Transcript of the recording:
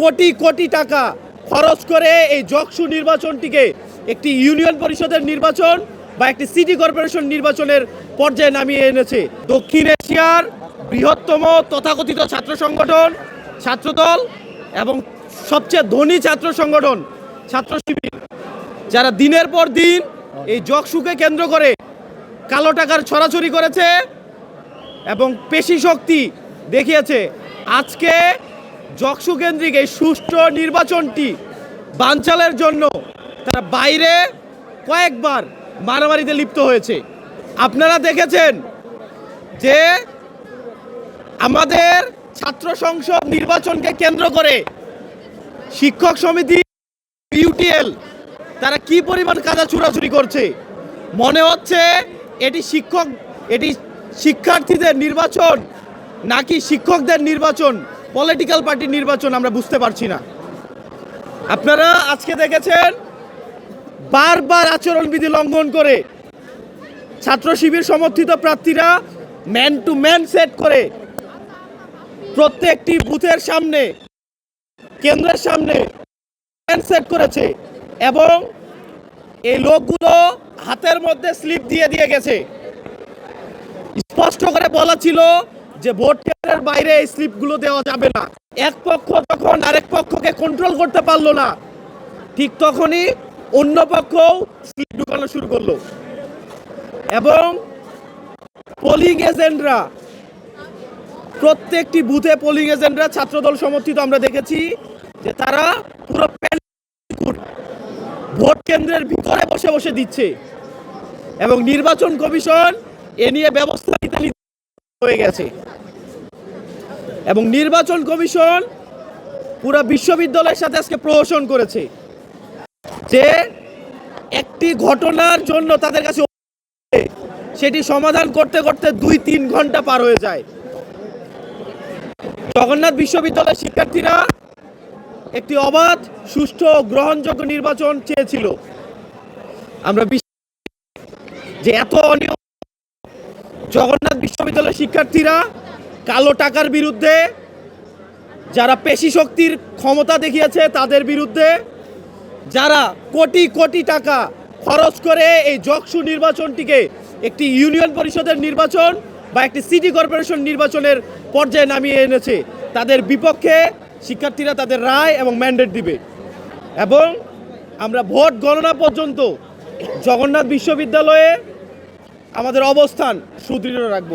কোটি কোটি টাকা খরচ করে এই জকসু নির্বাচনটিকে একটি ইউনিয়ন পরিষদের নির্বাচন বা একটি সিটি কর্পোরেশন নির্বাচনের পর্যায়ে নামিয়ে এনেছে। দক্ষিণ এশিয়ার বৃহত্তম তথাকথিত ছাত্র সংগঠন, ছাত্রদল এবং সবচেয়ে ধনী ছাত্র সংগঠন, ছাত্র শিবির, যারা দিনের পর দিন এই জকসুকে কেন্দ্র করে কালো টাকার ছড়াছড়ি করেছে এবং পেশি শক্তি দেখিয়েছে। আজকে জকসু কেন্দ্রিক এই সুষ্ঠু নির্বাচনটি বানচালের জন্য তারা বাইরে কয়েকবার মারামারিতে লিপ্ত হয়েছে। আপনারা দেখেছেন যে আমাদের ছাত্র সংসদ নির্বাচনকে কেন্দ্র করে শিক্ষক সমিতি, ইউটিএল, তারা কি পরিমাণ কাদা চুরাচুরি করছে? মনে হচ্ছে এটি শিক্ষক, এটি শিক্ষার্থীদের নির্বাচন নাকি শিক্ষকদের নির্বাচন? পলিটিক্যাল পার্টির নির্বাচন আমরা বুঝতে পারছি না। আপনারা আজকে দেখেছেন, বারবার আচরণবিধি লঙ্ঘন করে ছাত্র শিবির সমর্থিত প্রার্থীরা ম্যান টু ম্যান সেট করে প্রত্যেকটি বুথের সামনে, কেন্দ্রের সামনে ম্যান সেট করেছে এবং এই লোকগুলো হাতের মধ্যে স্লিপ দিয়ে দিয়ে গেছে। স্পষ্ট করে বলা ছিল যে ভোট কেন্দ্রের বাইরে এই স্লিপগুলো দেওয়া যাবে না। এক পক্ষ তখন আরেক পক্ষকে কন্ট্রোল করতে পারল না। ঠিক তখনই অন্য পক্ষও স্লিপ ঢুকানো শুরু করল। এবং পোলিং এজেন্টরা প্রত্যেকটি বুথে পোলিং এজেন্টরা ছাত্রদল সমর্থিত আমরা দেখেছি যে তারা পুরো ভোট কেন্দ্রের ভিতরে বসে বসে দিচ্ছে। এবং নির্বাচন কমিশন এ নিয়ে ব্যবস্থা নিতে হয়ে গেছে। এবং নির্বাচন কমিশন পুরো বিশ্ববিদ্যালয়ের সাথে আজকে প্রহসন করেছে যে একটি ঘটনার জন্য তাদের কাছে সেটি সমাধান করতে করতে দুই তিন ঘণ্টা পার হয়ে যায়। জগন্নাথ বিশ্ববিদ্যালয়ের শিক্ষার্থীরা একটি অবাধ, সুষ্ঠু গ্রহণযোগ্য নির্বাচন চেয়েছিল। আমরা যে এত অনিয়ম জগন্নাথ বিশ্ববিদ্যালয়ের শিক্ষার্থীরা কালো টাকার বিরুদ্ধে যারা পেশি শক্তির ক্ষমতা দেখিয়েছে তাদের বিরুদ্ধে যারা কোটি কোটি টাকা খরচ করে এই জকসু নির্বাচনটিকে একটি ইউনিয়ন পরিষদের নির্বাচন বা একটি সিটি কর্পোরেশন নির্বাচনের পর্যায়ে নামিয়ে এনেছে, তাদের বিপক্ষে শিক্ষার্থীরা তাদের রায় এবং ম্যান্ডেট দিবে। এবং আমরা ভোট গণনা পর্যন্ত জগন্নাথ বিশ্ববিদ্যালয়ে আমাদের অবস্থান সুদৃঢ় রাখব।